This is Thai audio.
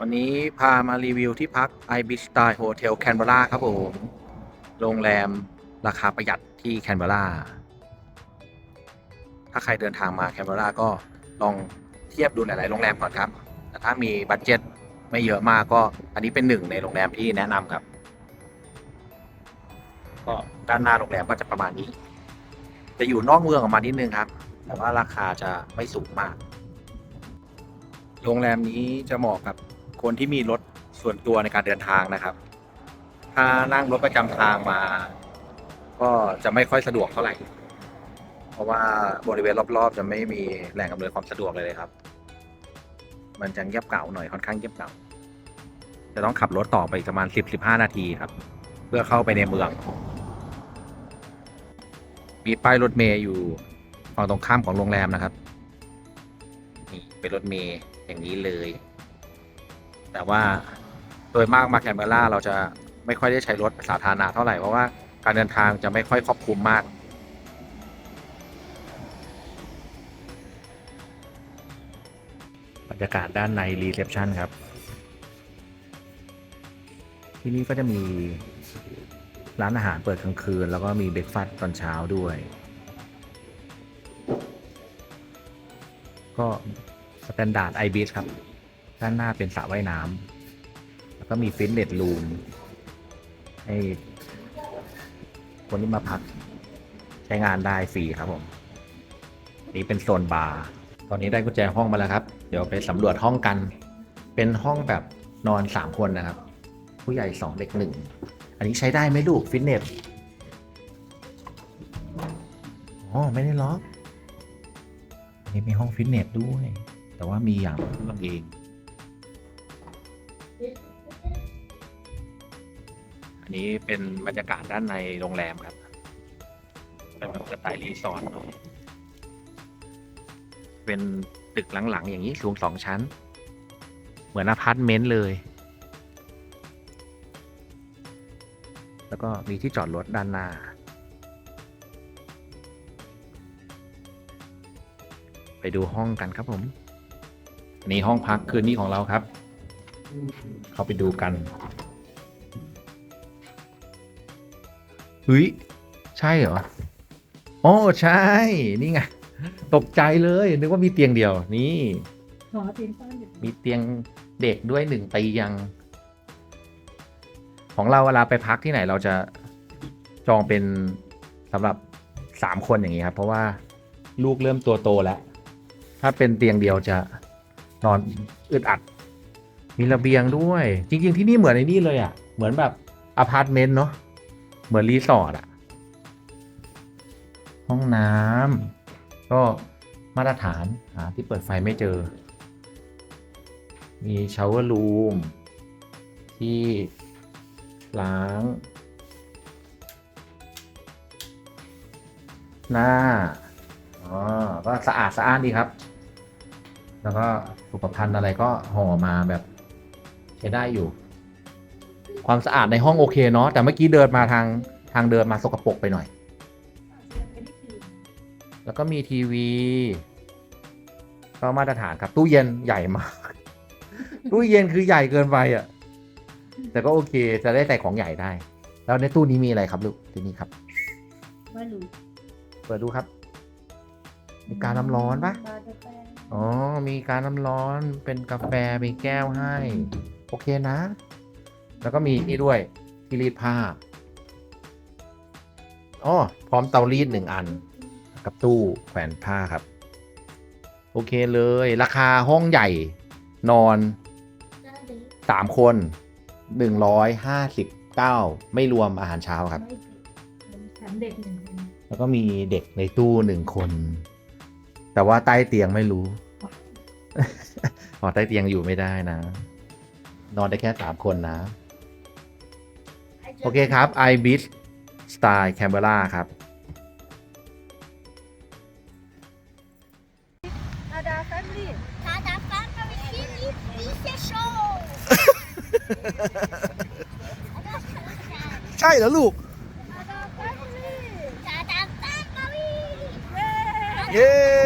วันนี้พามารีวิวที่พัก i b i Style Hotel Canberra ครับผม โรงแรมราคาประหยัดที่แคนเบราถ้าใครเดินทางมาแคนเบราก็ลองเทียบดูหลาย ๆ โรงแรมก่อนครับ แต่ถ้ามีบัตเจ็ตไม่เยอะมากก็อันนี้เป็นหนึ่งในโรงแรมที่แนะนำครับ ก็ด้านหน้าโรงแรมก็จะประมาณนี้ จะอยู่นอกเมืองออกมานิดนึงครับ แต่ว่าราคาจะไม่สูงมาก โรงแรมนี้จะเหมาะกับ คนที่มีรถส่วนตัวในการเดินทางนะครับ ถ้านั่งรถประจำทางมา ก็จะไม่ค่อยสะดวกเท่าไหร่ เพราะว่าบริเวณรอบๆ จะไม่มีแหล่งอำนวยความสะดวกเลยเลยครับ มันจะเงียบเก่าหน่อยค่อนข้างเงียบเก่า จะต้องขับรถต่อไปประมาณ 10-15 นาทีครับ เพื่อเข้าไปในเมือง มีป้ายรถเมย์อยู่ฝั่งตรงข้ามของโรงแรมนะครับ นี่เป็นรถเมย์อย่างนี้เลย แต่ว่าโดยมากมาแคนเบราเราจะไม่ค่อยได้ใช้รถสาธารณะเท่าไหร่ เพราะว่าการเดินทางจะไม่ค่อยครอบคลุมมากบรรยากาศด้านในรีเซพชันครับ ที่นี่ก็จะมีร้านอาหารเปิดกลางคืน แล้วก็มีเบรกฟาสต์ตอนเช้าด้วย ก็สแตนดาร์ดไอบิสครับ ด้านหน้าเป็นสระว่ายน้ำแล้วก็มีฟิตเนสรูมให้คนที่มาพักใช้งานได้ฟรีครับผม นี่เป็นโซนบาร์ตอนนี้ได้กุญแจห้องมาแล้วครับ เดี๋ยวไปสำรวจห้องกัน เป็นห้องแบบนอน3คนนะครับ ผู้ใหญ่2เด็ก1อันนี้ใช้ได้ไหมลูกฟิตเนสอ๋อไม่ได้ล็อกนี่มีห้องฟิตเนสด้วย แต่ว่ามีอย่างเครื่อง อันนี้เป็นบรรยากาศด้านในโรงแรมครับเป็นแบบสไตล์รีสอร์ทหน่อยเป็นตึกหลังๆ อย่างนี้สูงสองชั้น เหมือนอพาร์ตเมนต์เลย แล้วก็มีที่จอดรถด้านหน้า ไปดูห้องกันครับผมนนี้ห้องพักคืนนี้ของเราครับ เข้าไปดูกันเฮ้ยใช่เหรอโอ้ใช่ นี่ไง ตกใจเลย นึกว่ามีเตียงเดียว นี่ขอเตียงสั้นอยู่มีเตียงเด็กด้วยหนึ่งเตียง ของเราเวลาไปพักที่ไหนเราจะจองเป็นสำหรับสามคนอย่างนี้ครับ เพราะว่าลูกเริ่มตัวโตแล้ว ถ้าเป็นเตียงเดียวจะนอนอึดอัด มีระเบียงด้วย จริง ๆ ที่นี่เหมือนในนี่เลยอะ่ะ เหมือนแบบอพาร์ตเมนต์เนาะเหมือนรีสอร์ทอะห้องน้ำก็มาตรฐานหาที่เปิดไฟไม่เจอ มีชาวเวอร์รูมที่ล้าง หน้าอ๋อก็สะอาดสะอ้านดีครับ แล้วก็สุขภัณฑ์อะไรก็ห่อมาแบบ ช้ได้อยู่ ความสะอาดในห้องโอเคเนาะแต่เมื่อกี้เดินมาทางทางเดินมาสกปรกไปหน่อยไม่ได้คืนแล้วก็มีทีวีก็มาตรฐานครับตู้เย็นใหญ่มาก ตู้เย็นคือใหญ่เกินไปอะ แต่ก็โอเคจะได้ใส่ของใหญ่ได้ แล้วในตู้นี้มีอะไรครับลูกที่นี่ครับไม่รู้เปิดดูครับ มีการน้ำร้อนปะบาร์กาแฟอ๋อ มีการน้ำร้อนเป็นกาแฟมีแก้วให้โอเคนะ แล้วก็มีนี่ด้วยที่รีดผ้าอ๋อพร้อมเตารีดหนึ่งอัน กับตู้แขวนผ้าครับ โอเคเลย ราคาห้องใหญ่นอนสามคนหนึ่งร้อยห้าสิบเก้าไม่รวมอาหารเช้าครับไม่ผิดฉันเด็กหนึ่งคนแล้วก็มีเด็กในตู้หนึ่งคน แต่ว่าใต้เตียงไม่รู้ พอใต้เตียงอยู่ไม่ได้นะ นอนได้แค่สามคนนะ โอเคครับ i b i s Style Canberra ครับอาดาแฟมิลี่ Tada Family City Pizza Show ใช่เหรอลูกอาดาแฟมิลี่ Tada Family เย้เย้